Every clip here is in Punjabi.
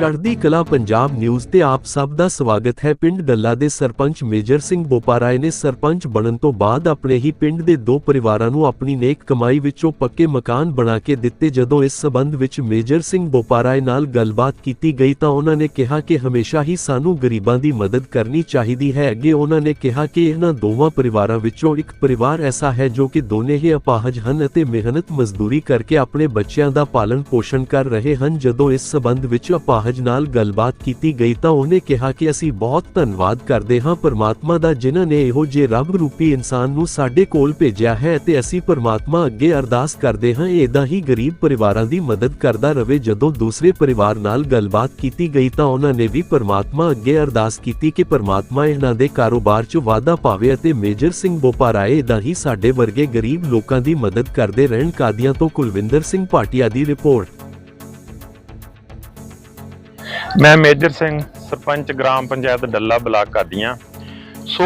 ਚੜ੍ਹਦੀ ਕਲਾ ਪੰਜਾਬ ਨਿਊਜ਼ ਤੇ ਆਪ ਸਭ ਦਾ ਸਵਾਗਤ ਹੈ। ਪਿੰਡ ਡੱਲਾ ਦੇ ਸਰਪੰਚ ਮੇਜਰ ਸਿੰਘ ਬੋਪਾਰਾਏ ਨੇ ਸਰਪੰਚ ਬਣਨ ਤੋਂ ਬਾਅਦ ਆਪਣੇ ਹੀ ਪਿੰਡ ਦੇ ਦੋ ਪਰਿਵਾਰਾਂ ਨੂੰ ਆਪਣੀ ਨੇਕ ਕਮਾਈ ਵਿੱਚੋਂ ਪੱਕੇ ਮਕਾਨ ਬਣਾ ਕੇ ਦਿੱਤੇ। ਜਦੋਂ ਇਸ ਸਬੰਧ ਵਿੱਚ ਮੇਜਰ ਸਿੰਘ ਬੋਪਾਰਾਏ ਨਾਲ ਗੱਲਬਾਤ ਕੀਤੀ ਗਈ ਤਾਂ ਉਹਨਾਂ ਨੇ ਕਿਹਾ ਕਿ ਹਮੇਸ਼ਾ ਹੀ ਸਾਨੂੰ ਗਰੀਬਾਂ ਦੀ ਮਦਦ ਕਰਨੀ ਚਾਹੀਦੀ ਹੈ। ਅੱਗੇ ਉਹਨਾਂ ਨੇ ਕਿਹਾ ਕਿ ਇਹਨਾਂ ਦੋਵਾਂ ਪਰਿਵਾਰਾਂ ਵਿੱਚੋਂ ਇੱਕ ਪਰਿਵਾਰ ਐਸਾ ਹੈ ਜੋ ਕਿ ਦੋਨੇ ਹੀ ਅਪਾਹਜ ਹਨ ਅਤੇ ਮਿਹਨਤ ਮਜ਼ਦੂਰੀ ਕਰਕੇ ਆਪਣੇ ਬੱਚਿਆਂ ਦਾ ਪਾਲਣ ਪੋਸ਼ਣ ਕਰ ਰਹੇ ਹਨ। ਜਦੋਂ ਇਸ ਸਬੰਧ ਵਿੱਚ ਅਪਾਹਜ ਨਾਲ ਗੱਲਬਾਤ ਕੀਤੀ ਗਈ ਤਾਂ ਉਹਨੇ ਕਿਹਾ ਕਿ ਅਸੀਂ ਬਹੁਤ ਧੰਨਵਾਦ ਕਰਦੇ ਹਾਂ ਪਰਮਾਤਮਾ ਦਾ ਜਿਨ੍ਹਾਂ ਨੇ ਇਹੋ ਜਿਹੇ ਰੱਬ ਰੂਪੀ ਇਨਸਾਨ ਨੂੰ ਸਾਡੇ ਕੋਲ ਭੇਜਿਆ ਹੈ ਅਤੇ ਅਸੀਂ ਪਰਮਾਤਮਾ ਅੱਗੇ ਅਰਦਾਸ ਕਰਦੇ ਹਾਂ ਇਦਾਂ ਹੀ ਗਰੀਬ ਪਰਿਵਾਰਾਂ ਦੀ ਮਦਦ ਕਰਦਾ ਰਵੇ ਜਦੋਂ ਦੂਸਰੇ ਪਰਿਵਾਰ ਨਾਲ ਗੱਲਬਾਤ ਕੀਤੀ ਗਈ ਤਾਂ ਉਹਨਾਂ ਨੇ ਵੀ ਪਰਮਾਤਮਾ ਅੱਗੇ ਅਰਦਾਸ ਕੀਤੀ ਕਿ ਪਰਮਾਤਮਾ ਇਹਨਾਂ ਦੇ ਕਾਰੋਬਾਰ 'ਚ ਵਾਧਾ ਪਾਵੇ ਅਤੇ ਮੇਜਰ ਸਿੰਘ ਬੋਪਾਰਾਏ ਇਦਾਂ ਹੀ ਸਾਡੇ ਵਰਗੇ ਗਰੀਬ ਲੋਕਾਂ ਦੀ ਮਦਦ ਕਰਦੇ ਰਹਿਣ ਕਾਦੀਆਂ ਤੋਂ ਕੁਲਵਿੰਦਰ ਸਿੰਘ ਭਾਟੀਆ ਦੀ ਰਿਪੋਰਟ। ਮੈਂ ਮੇਜਰ ਸਿੰਘ, ਸਰਪੰਚ ਗ੍ਰਾਮ ਪੰਚਾਇਤ ਡੱਲਾ ਬਲਾਕ ਕਾਦੀਆਂ। ਸੋ,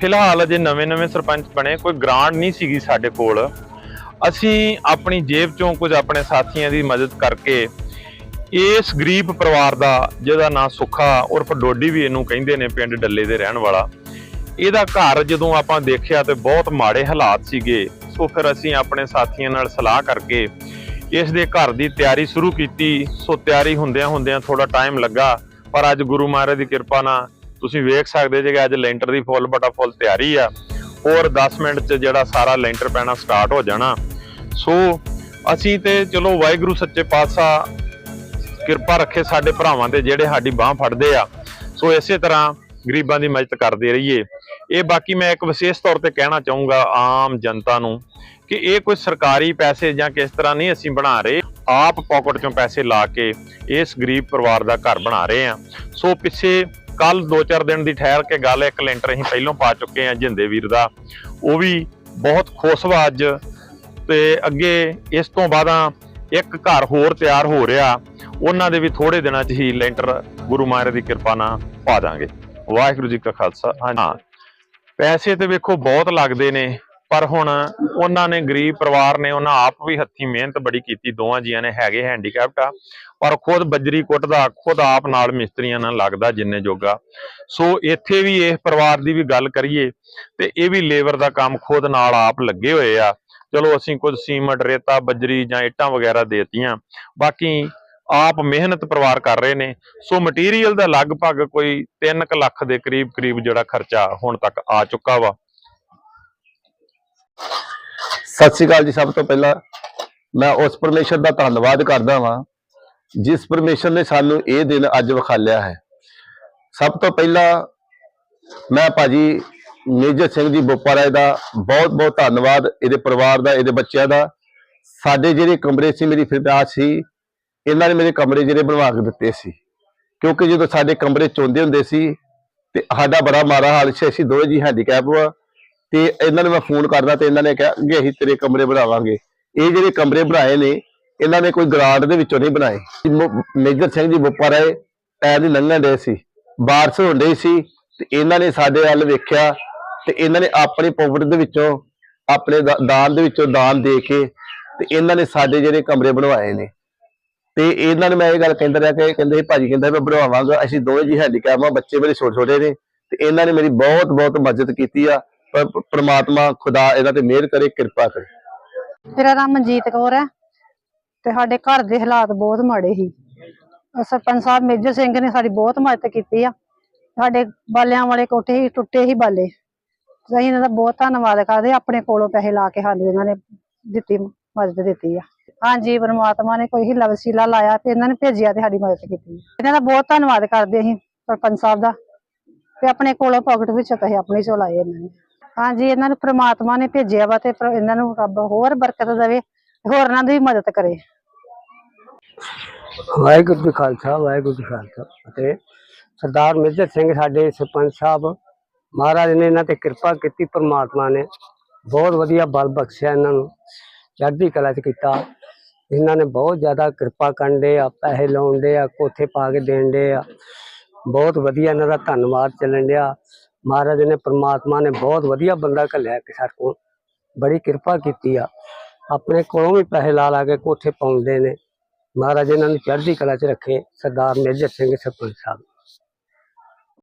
ਫਿਲਹਾਲ ਅਜੇ ਨਵੇਂ-ਨਵੇਂ ਸਰਪੰਚ ਬਣੇ, ਕੋਈ ਗ੍ਰਾਂਟ ਨਹੀਂ ਸੀਗੀ ਸਾਡੇ ਕੋਲ। ਅਸੀਂ ਆਪਣੀ ਜੇਬ ਚੋਂ ਕੁਝ ਆਪਣੇ ਸਾਥੀਆਂ ਦੀ ਮਦਦ ਕਰਕੇ ਇਸ ਗਰੀਬ ਪਰਿਵਾਰ ਦਾ, ਜਿਹਦਾ ਨਾਂ ਸੁੱਖਾ ਉਰਫ ਡੋਡੀ ਵੀ ਇਹਨੂੰ ਕਹਿੰਦੇ ਨੇ, ਪਿੰਡ ਡੱਲੇ ਦੇ ਰਹਿਣ ਵਾਲਾ, ਇਹਦਾ ਘਰ ਜਦੋਂ ਆਪਾਂ ਦੇਖਿਆ ਤੇ ਬਹੁਤ ਮਾੜੇ ਹਾਲਾਤ ਸੀਗੇ। ਸੋ ਫਿਰ ਅਸੀਂ ਆਪਣੇ ਸਾਥੀਆਂ ਨਾਲ ਸਲਾਹ ਕਰਕੇ ਇਸ ਦੇ ਘਰ ਦੀ ਤਿਆਰੀ ਸ਼ੁਰੂ ਕੀਤੀ। ਸੋ ਤਿਆਰੀ ਹੁੰਦਿਆਂ ਹੁੰਦਿਆਂ ਥੋੜਾ ਟਾਈਮ ਲੱਗਾ। ਪਰ ਅੱਜ ਗੁਰੂ ਮਹਾਰਾਜ ਦੀ ਕਿਰਪਾ ਨਾਲ ਤੁਸੀਂ ਵੇਖ ਸਕਦੇ ਜੇ ਕਿ ਅੱਜ ਲੈਂਟਰ ਦੀ ਫੁੱਲ ਬਟਾ ਫੁੱਲ ਤਿਆਰੀ ਆ। ਹੋਰ 10 ਮਿੰਟ ਚ ਜਿਹੜਾ ਸਾਰਾ ਲੈਂਟਰ ਪੈਣਾ ਸਟਾਰਟ ਹੋ ਜਾਣਾ। ਸੋ ਅਸੀਂ ਤੇ ਚਲੋ ਵਾਹਿਗੁਰੂ ਸੱਚੇ ਪਾਤਸ਼ਾਹ ਕਿਰਪਾ ਰੱਖੇ ਸਾਡੇ ਭਰਾਵਾਂ ਤੇ ਜਿਹੜੇ ਸਾਡੀ ਬਾਹ ਫੜਦੇ ਆ। ਸੋ ਇਸੇ ਤਰ੍ਹਾਂ ਗਰੀਬਾਂ ਦੀ ਮਦਦ ਕਰਦੇ ਰਹੀਏ। ਇਹ ਬਾਕੀ ਮੈਂ ਇੱਕ ਵਿਸ਼ੇਸ਼ ਤੌਰ ਤੇ ਕਹਿਣਾ ਚਾਹੂੰਗਾ ਆਮ ਜਨਤਾ ਨੂੰ ਕਿ ਇਹ ਕੋਈ ਸਰਕਾਰੀ ਪੈਸੇ ਜਾਂ ਕਿਸ ਤਰ੍ਹਾਂ ਨਹੀਂ ਅਸੀਂ ਬਣਾ ਰਹੇ, ਆਪ ਪਾਕਟ ਚੋਂ ਪੈਸੇ ਲਾ ਕੇ ਇਸ ਗਰੀਬ ਪਰਿਵਾਰ ਦਾ ਘਰ ਬਣਾ ਰਹੇ ਆ ਸੋ ਪਿੱਛੇ ਕੱਲ 2-4 ਦਿਨ ਦੀ ਠਹਿਰ ਕੇ ਗੱਲ ਇੱਕ ਲੈਂਟਰ ਅਸੀਂ ਪਹਿਲਾਂ ਪਾ ਚੁੱਕੇ ਆ ਜਿੰਦੇ ਵੀਰ ਦਾ। ਉਹ ਵੀ ਬਹੁਤ ਖੁਸ਼ ਵਾ ਅੱਜ ਤੇ ਅੱਗੇ ਇਸ ਤੋਂ ਬਾਅਦਾਂ ਇੱਕ ਘਰ ਹੋਰ ਤਿਆਰ ਹੋ ਰਿਹਾ, ਉਹਨਾਂ ਦੇ ਵੀ ਥੋੜੇ ਦਿਨਾਂ 'ਚ ਹੀ ਲੈਂਟਰ ਗੁਰੂ ਮਹਾਰਾਜ ਦੀ ਕਿਰਪਾ ਨਾਲ ਪਾ ਦਾਂਗੇ। ਵਾਹਿਗੁਰੂ ਜੀ ਕਾ ਖਾਲਸਾ ਹਾਂ ਪੈਸੇ ਤੇ ਵੇਖੋ ਬਹੁਤ ਲੱਗਦੇ ਨੇ, ਪਰ ਹੁਣ ਉਹਨਾਂ ਨੇ ਗਰੀਬ ਪਰਿਵਾਰ ਨੇ, ਉਹਨਾਂ ਆਪ ਵੀ ਹੱਥੀ ਮਿਹਨਤ ਬੜੀ ਕੀਤੀ, ਦੋਵਾਂ ਜੀਆਂ ਨੇ ਹੈਗੇ ਹੈਂਡੀਕੈਪਟ ਆ, ਪਰ ਖੁਦ ਬੱਜਰੀ ਕੁੱਟਦਾ, ਖੁਦ ਆਪ ਨਾਲ ਮਿਸਤਰੀਆਂ ਨਾਲ ਲੱਗਦਾ ਜਿੰਨੇ ਜੋਗਾ। ਸੋ ਇੱਥੇ ਵੀ ਇਸ ਪਰਿਵਾਰ ਦੀ ਵੀ ਗੱਲ ਕਰੀਏ, ਤੇ ਇਹ ਵੀ ਲੇਬਰ ਦਾ ਕੰਮ ਖੁਦ ਨਾਲ ਆਪ ਲੱਗੇ ਹੋਏ ਆ। ਚਲੋ ਅਸੀਂ ਕੁਝ ਸੀਮਟ, ਰੇਤਾ, ਬੱਜਰੀ ਜਾਂ ਇੱਟਾਂ ਵਗੈਰਾ ਦੇਤੀਆਂ, ਬਾਕੀ ਆਪ ਮਿਹਨਤ ਪਰਿਵਾਰ ਕਰ ਰਹੇ ਨੇ। ਸੋ ਮਟੀਰੀਅਲ ਦਾ ਲਗਭਗ ਕੋਈ 3 ਲੱਖ ਦੇ ਕਰੀਬ ਕਰੀਬ ਜਿਹੜਾ ਖਰਚਾ ਹੁਣ ਤੱਕ ਆ ਚੁੱਕਾ ਵਾ। ਸਤਿ ਸ੍ਰੀ ਅਕਾਲ ਜੀ ਸਭ ਤੋਂ ਪਹਿਲਾਂ। ਮੈਂ ਉਸ ਪਰਮੇਸ਼ਰ ਦਾ ਧੰਨਵਾਦ ਕਰਦਾ ਵਾਂ, ਜਿਸ ਪਰਮੇਸ਼ਰ ਨੇ ਸਾਨੂੰ ਇਹ ਦਿਨ ਅੱਜ ਵਿਖਾਲਿਆ ਹੈ। ਸਭ ਤੋਂ ਪਹਿਲਾਂ ਮੈਂ ਭਾਜੀ ਮੇਜਰ ਸਿੰਘ ਜੀ ਬੋਪਾਰਾਏ ਦਾ ਬਹੁਤ ਬਹੁਤ ਧੰਨਵਾਦ, ਇਹਦੇ ਪਰਿਵਾਰ ਦਾ, ਇਹਦੇ ਬੱਚਿਆਂ ਦਾ। ਸਾਡੇ ਜਿਹੜੇ ਕਮਰੇ ਸੀ, ਮੇਰੀ ਫਿਰਦਾਸ ਸੀ ਇਹਨਾਂ ਨੇ ਮੇਰੇ ਕਮਰੇ ਜਿਹੜੇ ਬਣਵਾ ਕੇ ਦਿੱਤੇ ਸੀ। ਕਿਉਂਕਿ ਜਦੋਂ ਸਾਡੇ ਕਮਰੇ ਚੋਂਦੇ ਹੁੰਦੇ ਸੀ ਤੇ ਸਾਡਾ ਬੜਾ ਮਾੜਾ ਹਾਲ ਸੀ, ਅਸੀਂ ਦੋਵੇਂ ਜੀ ਹੈਂਡੀਕੈਪ ਵਾ ਤੇ ਇਹਨਾਂ ਨੂੰ ਮੈਂ ਫੋਨ ਕਰਦਾ ਤੇ ਇਹਨਾਂ ਨੇ ਕਿਹਾ ਕਿ ਅਸੀਂ ਤੇਰੇ ਕਮਰੇ ਬਣਾਵਾਂਗੇ। ਇਹ ਜਿਹੜੇ ਕਮਰੇ ਬਣਾਏ ਨੇ, ਇਹਨਾਂ ਨੇ ਕੋਈ ਗ੍ਰਾਂਟ ਦੇ ਵਿੱਚੋਂ ਨਹੀਂ ਬਣਾਏ। ਮੇਜਰ ਸਿੰਘ ਜੀ ਬੁੱਪਾ ਰਾਏ ਟਾਇਰ ਦੀ ਲੰਘਣ ਦੇ ਸੀ। ਬਾਰਸ਼ ਹੋਣ ਡਈ ਸੀ ਤੇ ਇਹਨਾਂ ਨੇ ਸਾਡੇ ਵੱਲ ਵੇਖਿਆ ਤੇ ਇਹਨਾਂ ਨੇ ਆਪਣੇ ਪੋਕਟ ਦੇ ਵਿੱਚੋਂ, ਆਪਣੇ ਦਾ- ਦਾਨ ਦੇ ਵਿੱਚੋਂ ਦਾਨ ਦੇ ਕੇ ਤੇ ਇਹਨਾਂ ਨੇ ਸਾਡੇ ਜਿਹੜੇ ਕਮਰੇ ਬਣਵਾਏ ਨੇ। ਤੇ ਇਹਨਾਂ ਨੇ ਮੈਂ ਇਹ ਗੱਲ ਕਹਿੰਦਾ ਰਿਹਾ ਕਿ ਕਹਿੰਦੇ ਭਾਜੀ ਕਹਿੰਦਾ ਮੈਂ ਬਣਵਾਵਾਂਗਾ, ਅਸੀਂ ਦੋਵੇਂ ਜੀ ਹੈਂਡੀਕੈਪ ਆ, ਬੱਚੇ ਮੇਰੇ ਛੋਟੇ ਛੋਟੇ ਨੇ, ਤੇ ਇਹਨਾਂ ਨੇ ਮੇਰੀ ਬਹੁਤ ਬਹੁਤ ਮਦਦ ਕੀਤੀ ਆ, ਪਰ ਪ੍ਰਮਾਤਮਾ ਖੁਦਾ ਇਹਨਾਂ ਤੇ ਮਿਹਰ ਕਰੇ, ਕਿਰਪਾ ਕਰੇ। ਮੇਰਾ ਨਾਮ ਮਨਜੀਤ ਕੌਰ ਹੈ, ਤੇ ਸਾਡੇ ਘਰ ਦੇ ਹਾਲਾਤ ਬਹੁਤ ਮਾੜੇ ਸੀ। ਸਰਪੰਚ ਸਾਹਿਬ ਮੇਜਰ ਸਿੰਘ ਨੇ ਸਾਡੀ ਬਹੁਤ ਮਦਦ ਕੀਤੀ ਆ। ਸਾਡੇ ਬਾਲਿਆਂ ਵਾਲੇ ਕੋਠੇ ਹੀ ਟੁੱਟੇ ਹੀ ਬਾਲੇ। ਅਸੀਂ ਇਹਨਾਂ ਦਾ ਬਹੁਤ ਧੰਨਵਾਦ ਕਰਦੇ ਆਪਣੇ ਕੋਲੋਂ ਪੈਸੇ ਲਾ ਕੇ ਸਾਨੂੰ ਇਹਨਾਂ ਨੇ ਦਿੱਤੀ, ਮਦਦ ਦਿੱਤੀ ਆ। ਹਾਂਜੀ, ਪਰਮਾਤਮਾ ਨੇ ਕੋਈ ਹਿੱਲਾ ਵਸੀਲਾ ਲਾਇਆ ਤੇ ਇਹਨਾਂ ਨੇ ਭੇਜਿਆ ਤੇ ਸਾਡੀ ਮਦਦ ਕੀਤੀ। ਇਹਨਾਂ ਦਾ ਬਹੁਤ ਧੰਨਵਾਦ ਕਰਦੇ ਅਸੀਂ ਸਰਪੰਚ ਸਾਹਿਬ ਦਾ ਤੇ ਆਪਣੇ ਕੋਲੋਂ ਪਾਕਟ ਵਿੱਚ ਪੈਸੇ ਆਪਣੇ ਚੋਂ ਲਾਏ ਇਹਨਾਂ ਨੇ। ਹਾਂਜੀ, ਇਹਨਾਂ ਨੂੰ ਪ੍ਰਮਾਤਮਾ ਨੇ ਭੇਜਿਆ ਵਾ ਤੇ ਇਹਨਾਂ ਨੂੰ ਰੱਬ ਹੋਰ ਬਰਕਤ ਦੇਵੇ ਹੋਰਨਾਂ ਦੀ ਮਦਦ ਕਰੇ। ਵਾਹਿਗੁਰੂ ਜੀ ਖਾਲਸਾ, ਵਾਹਿਗੁਰੂ ਜੀ ਖਾਲਸਾ। ਅਤੇ ਸਰਦਾਰ ਮੇਜਰ ਸਿੰਘ ਸਾਡੇ ਸਰਪੰਚ ਸਾਹਿਬ, ਮਹਾਰਾਜ ਨੇ ਇਹਨਾਂ ਤੇ ਕਿਰਪਾ ਕੀਤੀ, ਪ੍ਰਮਾਤਮਾ ਨੇ ਬਹੁਤ ਵਧੀਆ ਬਲ ਬਖਸ਼ਿਆ ਇਹਨਾਂ ਨੂੰ। ਚੜ੍ਹਦੀ ਕਲਾ ਚ ਕੀਤਾ। ਇਹਨਾਂ ਨੇ ਬਹੁਤ ਜ਼ਿਆਦਾ ਕਿਰਪਾ ਕਰਨ ਦੇ ਆ, ਪੈਸੇ ਲਾਉਣ ਦੇ ਆ, ਕੋਠੇ ਪਾ ਕੇ ਦੇਣ ਦੇ ਆ। ਬਹੁਤ ਵਧੀਆ ਇਹਨਾਂ ਦਾ ਧੰਨਵਾਦ ਚੱਲਣ ਡਿਆ। ਮਹਾਰਾਜ ਨੇ, ਪ੍ਰਮਾਤਮਾ ਨੇ ਬਹੁਤ ਵਧੀਆ ਬੰਦਾ ਘੱਲਿਆ ਕਿ ਸਾਡੇ ਕੋਲ। ਬੜੀ ਕਿਰਪਾ ਕੀਤੀ ਆ। ਆਪਣੇ ਕੋਲੋਂ ਵੀ ਪੈਸੇ ਲਾ ਲਾ ਕੇ ਕੋਠੇ ਪਾਉਂਦੇ ਨੇ। ਮਹਾਰਾਜ ਇਹਨਾਂ ਨੂੰ ਚੜ੍ਹਦੀ ਕਲਾ 'ਚ ਰੱਖੇ। ਸਰਦਾਰ ਮੇਜਰ ਸਿੰਘ ਸਰਪੰਚ ਸਾਹਿਬ।